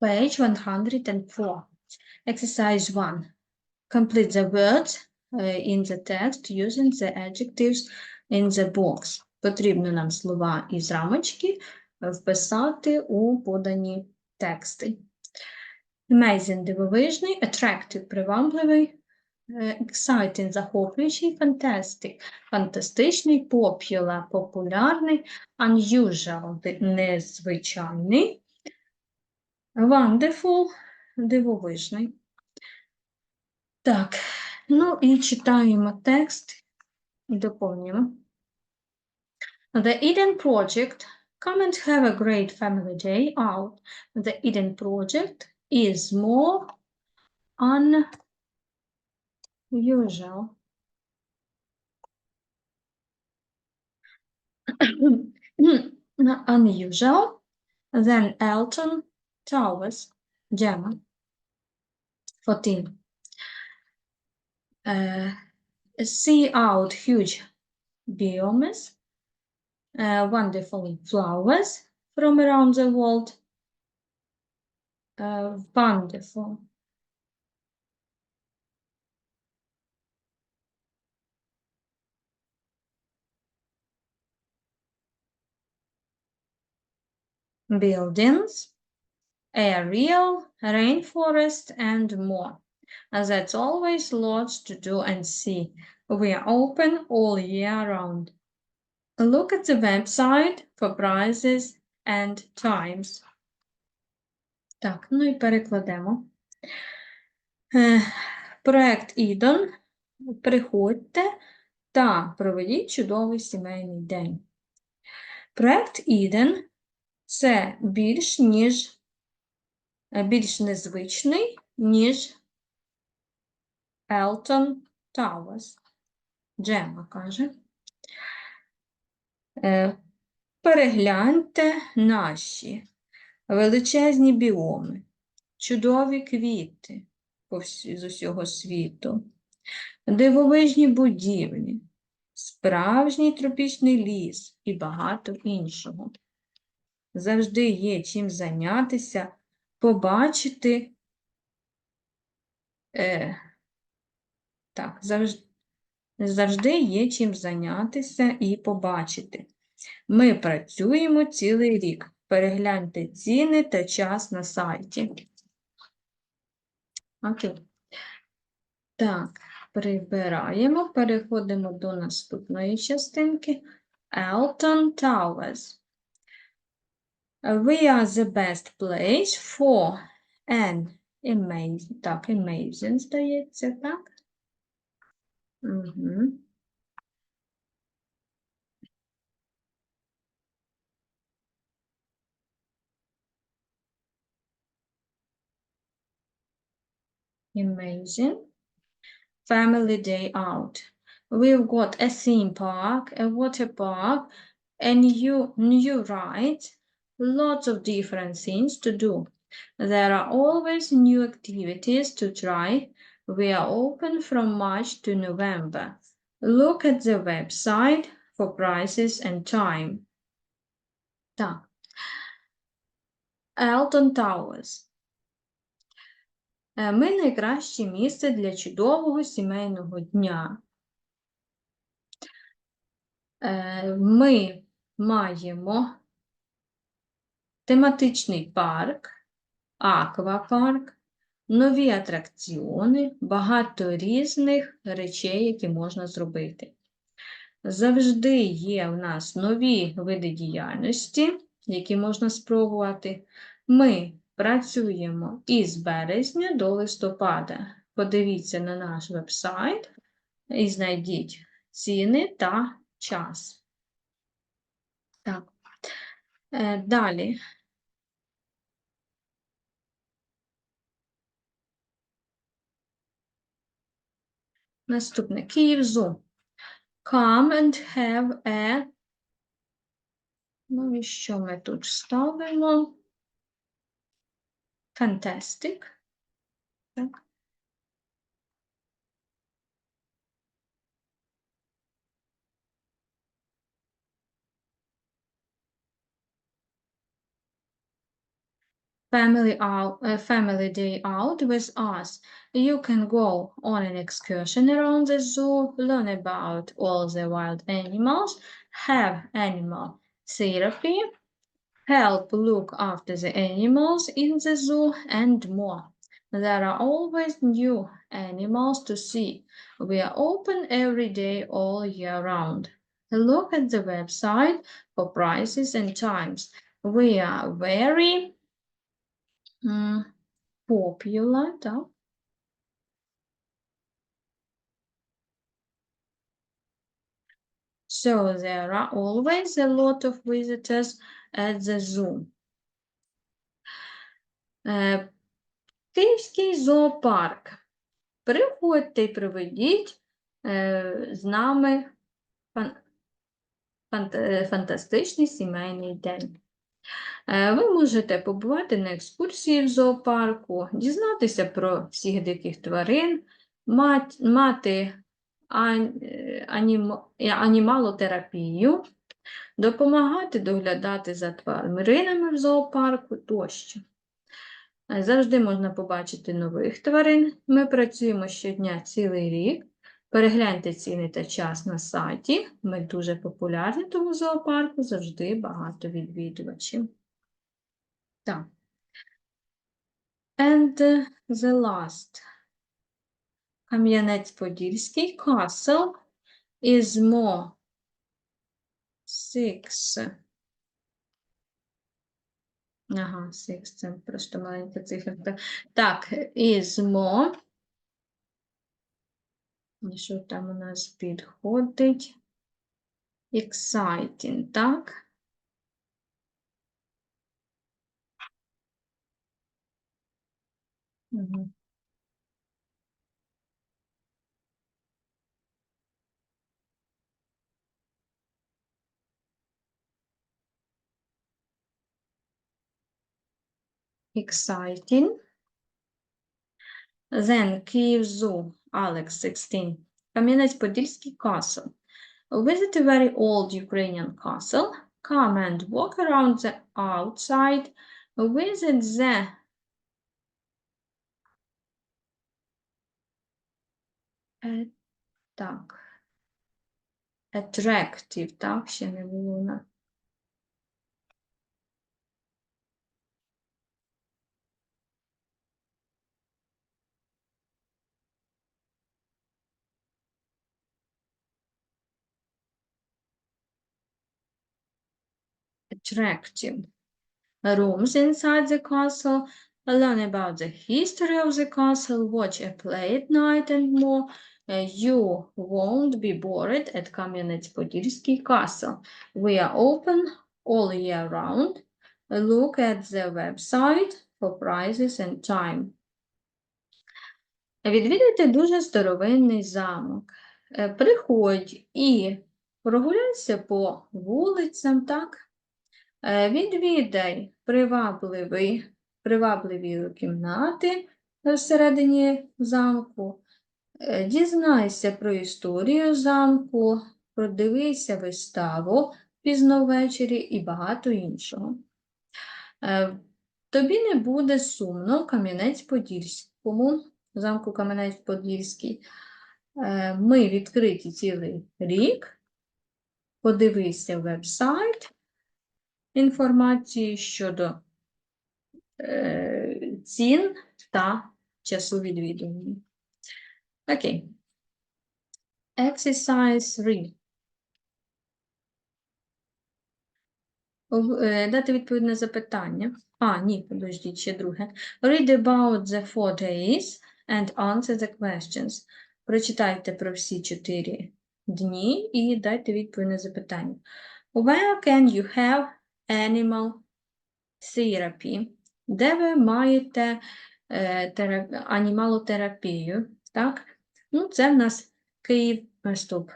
Page 104. Exercise 1. Complete the words uh, in the text using the adjectives in the box. Потрібно нам слова із рамочки е, вписати у подані тексти. Amazing – дивовижний, attractive – привабливий, е, exciting – захоплюючий, fantastic – фантастичний, popular – популярний, unusual – незвичайний, Wonderful, дивовижний. Так, ну і читаємо текст і доповнюємо. The Eden Project. Come and have a great family day out. The Eden Project is more unusual. unusual than Elton Towers. Gemma. 14. Uh, see out huge biomes, uh, wonderful flowers from around the world. Uh, wonderful. Buildings, a real rainforest, and more. That's always lots to do and see. We are open all year round. Look at the website for prices and times. Так, ну і перекладемо. Е, Проект Ідон. Приходьте та проведіть чудовий сімейний день. Проект Іден це більш ніж е, більш незвичний, ніж Елтон Тауерс. Джема каже. Е, Перегляньте наші величезні біоми, чудові квіти з усього світу, дивовижні будівлі, справжній тропічний ліс і багато іншого. Завжди є чим зайнятися, побачити. Е, так, завжди, завжди є чим зайнятися і побачити. Ми працюємо цілий рік. Перегляньте ціни та час на сайті. Окей. Так, прибираємо, переходимо до наступної частинки. Elton Towers. We are the best place for an amazing, так, amazing, здається, так? Угу. Amazing. Family day out. We've got a theme park, a water park, a new, new rides, Lots of different things to do. There are always new activities to try. We are open from March to November. Look at the website for prices and time. Так. Elton Towers. Е, Ми найкраще місце для чудового сімейного дня. Е, Ми маємо тематичний парк, аквапарк, нові атракціони, багато різних речей, які можна зробити. Завжди є в нас нові види діяльності, які можна спробувати. Ми працюємо із березня до листопада. Подивіться на наш вебсайт і знайдіть ціни та час. Так. Е, Далі. Наступне. Київзу. Come and have a. Ну і що ми тут ставимо? Fantastic. Так. Family out, uh, family day out with us. You can go on an excursion around the zoo, learn about all the wild animals, have animal therapy, help look after the animals in the zoo, and more. There are always new animals to see. We are open every day all year round. Look at the website for prices and times. We are very popular, так? So there are always a lot of visitors at the zoo. Е, Київський зоопарк. Приходьте і проведіть е, з нами фан- фант- е, фантастичний сімейний день. Е, Ви можете побувати на екскурсії в зоопарку, дізнатися про всіх диких тварин, мати е, е, анімалотерапію, допомагати доглядати за тваринами в зоопарку тощо. Завжди можна побачити нових тварин. Ми працюємо щодня цілий рік. Перегляньте ціни та час на сайті. Ми дуже популярні, тому зоопарку завжди багато відвідувачів. Так. And the last. Кам'янець-Подільський castle is more six. Ага, six, це просто маленька циферка. Так, is more. І Що там у нас підходить? Exciting, так? Мгм. Exciting. Then Kyiv Zoo, Alex 16. Кам'янець-Подільський castle. Visit a very old Ukrainian castle. Come and walk around the outside. Visit the Е, так. Attractive, так, ще не було на. Attractive. Rooms inside the castle. Learn about the history of the castle. Watch a play at night and more. You won't be bored at Кам'янець-Подільський castle. We are open all year round. Look at the website for prices and time. Відвідайте дуже старовинний замок. Е, Приходь і прогуляйся по вулицям, так? Е, Відвідай привабливий, привабливі кімнати всередині замку. Е, Дізнайся про історію замку, продивися виставу пізно ввечері і багато іншого. Е, Тобі не буде сумно Кам'янець-Подільському, замку Кам'янець-Подільський. Е, Ми відкриті цілий рік. Подивися веб-сайт інформації щодо цін та часу відвідування. Окей. Exercise 3. Е, Дати відповідь на запитання. А, ні, подождіть, ще друге. Read about the four days and answer the questions. Прочитайте про всі чотири дні і дайте відповідь на запитання. Where can you have animal therapy? Де ви маєте е, тера- анімалотерапію? Так? Ну, це в нас Київ, е, стоп.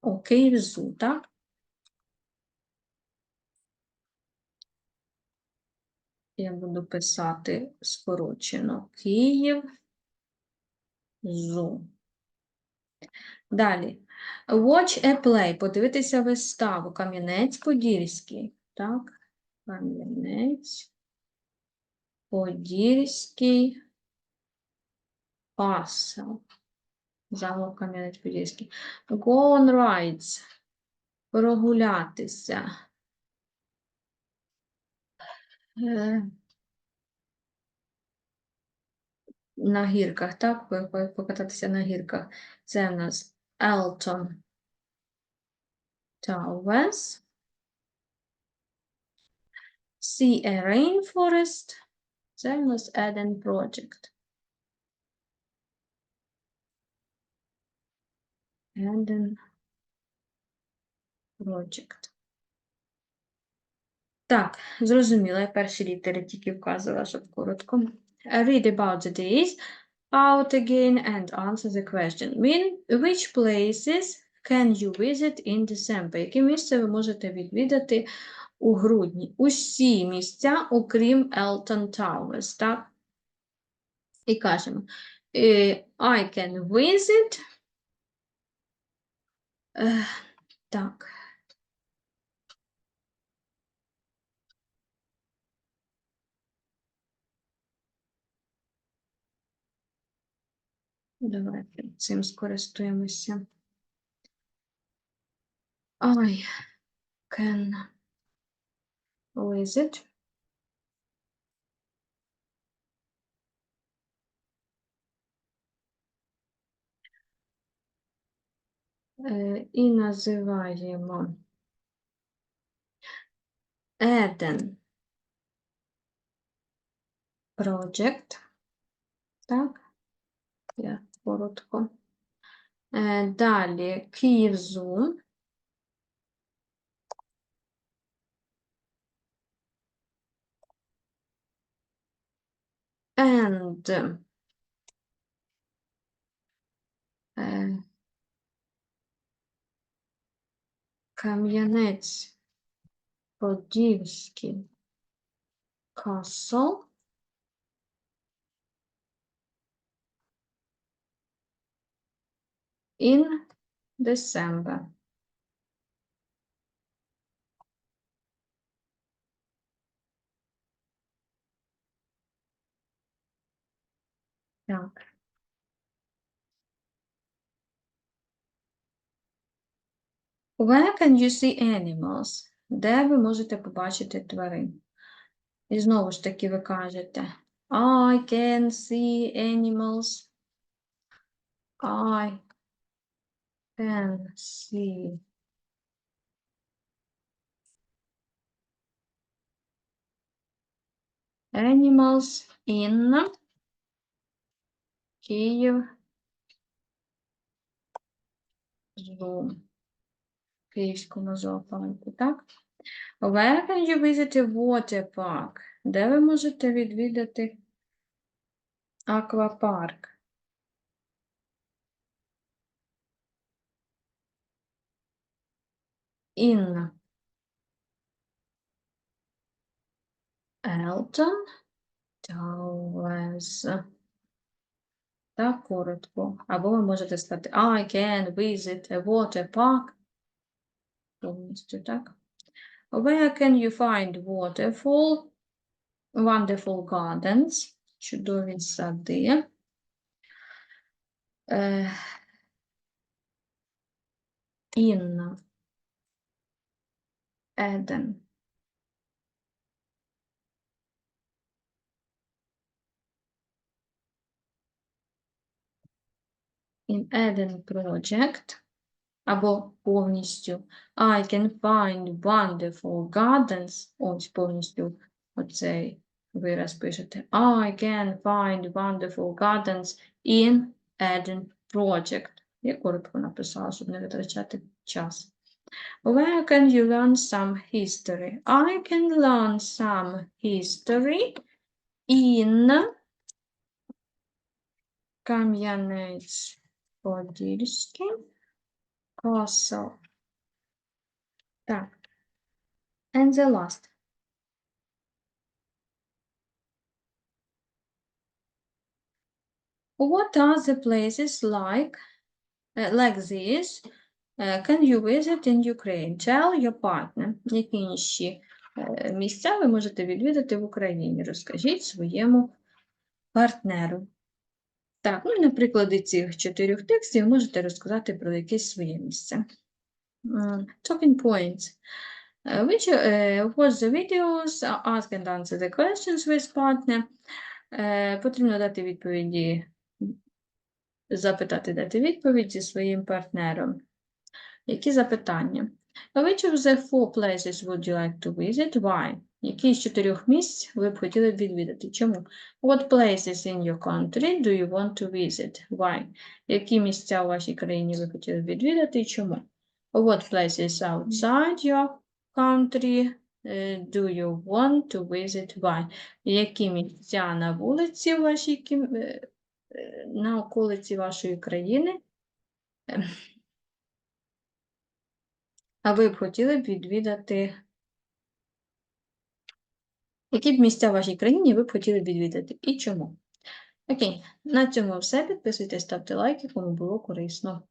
О, Київ ЗУ, так? Я буду писати скорочено Київ ЗУ. Далі. Watch a play. Подивитися виставу. Кам'янець-Подільський. Так? Кам'янець. Подільський. Пасел. Замок Кам'янець-Подільський. Go on rides. Прогулятися. Е, На гірках, так? по- по- Покататися на гірках. Це в нас Elton Towers. See a rainforest. Це в нас Eden Project. Eden Project. Так, зрозуміла, я перші літери тільки вказувала, щоб коротко. Uh, Read about the days out again and answer the question. When, which places can you visit in December? Які місця ви можете відвідати у грудні? Усі місця, окрім Elton Towers, так? І кажемо, е, I can visit. Е, Так. Давайте цим скористуємося. I can visit. І називаємо Eden Project. Так, я коротко. Е, Далі Київзум. And е, Кам'янець Подільський Castle. In December. Так. Where can you see animals? Де ви можете побачити тварин? І знову ж таки ви кажете I can see animals. I can see animals in Київ Zoo. Київському зоопарку, так? Where can you visit a water park? Де ви можете відвідати аквапарк? In Elton Towers. Так, коротко. Або ви можете сказати I can visit a water park. Повністю, так? Where can you find waterfall? Wonderful gardens. Чудові сади. Е, In Eden. In Eden Project. Або повністю I can find wonderful gardens. Ось повністю оцей вираз пишете. I can find wonderful gardens in Eden Project. Я коротко написала, щоб не витрачати час. Where can you learn some history? I can learn some history in Кам'янець-Подільський. Castle. Так. And the last. What are the places like, uh, like this? uh, can you visit in Ukraine? Tell your partner. Які інші е, місця ви можете відвідати в Україні? Розкажіть своєму партнеру. Так, ну і на прикладі цих чотирьох текстів можете розказати про якесь своє місце. Talking points. Uh, which uh, watch the videos, uh, ask and answer the questions with partner. Е, Потрібно дати відповіді, запитати, дати відповідь зі своїм партнером. Які запитання? Which of the four places would you like to visit? Why? Які з чотирьох місць ви б хотіли відвідати? Чому? What places in your country do you want to visit? Why? Які місця у вашій країні ви хотіли відвідати і чому? What places outside your country е, do you want to visit? Why? Які місця на вулиці вашій е, е, на околиці вашої країни? А ви б хотіли б відвідати? Які б місця в вашій країні ви б хотіли відвідати і чому? Окей, на цьому все. Підписуйтесь, ставте лайки, кому було корисно.